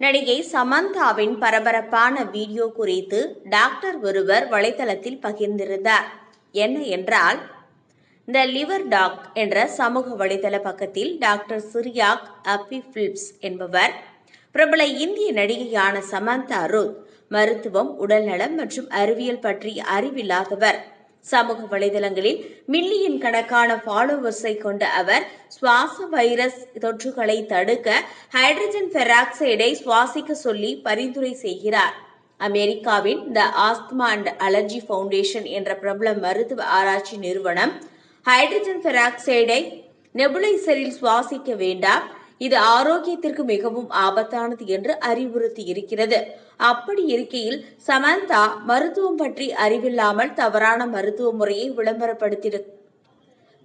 நடிகை சமந்தாவின் பரபரப்பான வீடியோ குறித்து டாக்டர் ஒருவர் வலைதளத்தில் பகிர்ந்திருந்தார். என்ன என்றால் த லிவர் டாக் என்ற சமூக வலைதள பக்கத்தில் டாக்டர் சிரியாக் அப்பி பிலிப்ஸ் என்பவர் பிரபல இந்திய நடிகையான சமந்தா ருத் மருத்துவம் உடல்நலம் மற்றும் அறிவியல் பற்றி அறிவில்லாதவர். சமூக வலைதளங்களில் மில்லியன் கணக்கான ஃபாலோவர்ஸை கொண்ட அவர் சுவாச வைரஸ் தொற்றுகளை தடுக்க ஹைட்ரஜன் பெராக்சைடை சுவாசிக்க சொல்லி பரிந்துரை செய்கிறார். அமெரிக்காவின் the asthma and allergy foundation என்ற பிரபல மருத்துவ ஆராய்ச்சி நிறுவனம் ஹைட்ரஜன் பெராக்சைடை நெபுலைசரில் சுவாசிக்க வேண்டாம். இது ஆரோக்கியத்திற்கு மிகவும் ஆபத்தானது என்று அறிவுறுத்தி இருக்கிறது. அப்படி இருக்கையில் சமந்தா மருத்துவம் பற்றி அறிவில்லாமல் தவறான மருத்துவ முறையை விளம்பரப்படுத்தி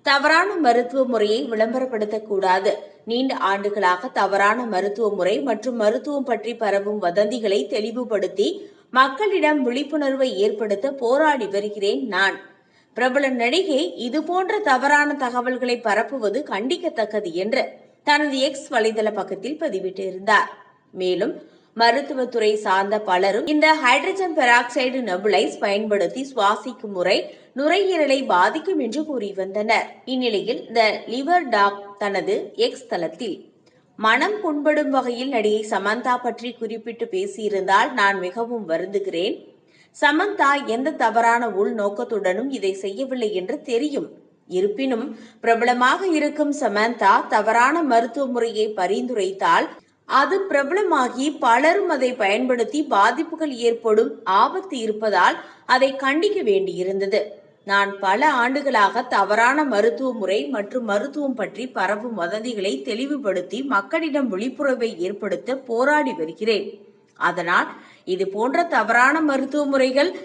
தவறான மருத்துவ முறையை விளம்பரப்படுத்தக்கூடாது நீண்ட ஆண்டுகளாக தவறான மருத்துவ முறை மற்றும் மருத்துவம் பற்றி பரவும் வதந்திகளை தெளிவுபடுத்தி மக்களிடம் விழிப்புணர்வை ஏற்படுத்த போராடி வருகிறேன் நான். பிரபல நடிகை இதுபோன்ற தவறான தகவல்களை பரப்புவது கண்டிக்கத்தக்கது என்று தனது எக்ஸ் வலைதள பக்கத்தில் பதிவிட்டிருந்தார். மேலும் மருத்துவத்துறை சார்ந்த பலரும் இந்த ஹைட்ரஜன் பெராக்சைடு நெபுலைஸ் பயன்படுத்தி சுவாசிக்கும் முறை நுரையீரலை பாதிக்கும் என்று கூறி வந்தனர். இந்நிலையில் த லிவர் டாக் தனது எக்ஸ் தளத்தில் மனம் புண்படும் வகையில் நடிகை சமந்தா பற்றி குறிப்பிட்டு பேசியிருந்தால் நான் மிகவும் வருந்துகிறேன். சமந்தா எந்த தவறான உள்நோக்கத்துடனும் இதை செய்யவில்லை என்று தெரியும். இருப்பினும் பிரபலமாக இருக்கும் சமந்தா தவறான மருத்துவ முறையை பரிந்துரைத்தால் அது பிரபலமாகி பலரும் அதை பயன்படுத்தி பாதிப்புகள் ஏற்படும் ஆபத்து இருப்பதால் அதை கண்டிக்க வேண்டியிருந்தது. நான் பல ஆண்டுகளாக தவறான மருத்துவ முறை மற்றும் மருத்துவம் பற்றி பரவும் வதந்திகளை தெளிவுபடுத்தி மக்களிடம் விழிப்புணர்வை ஏற்படுத்த போராடி வருகிறேன். அதனால் இது போன்ற தவறான மருத்துவ முறைகள்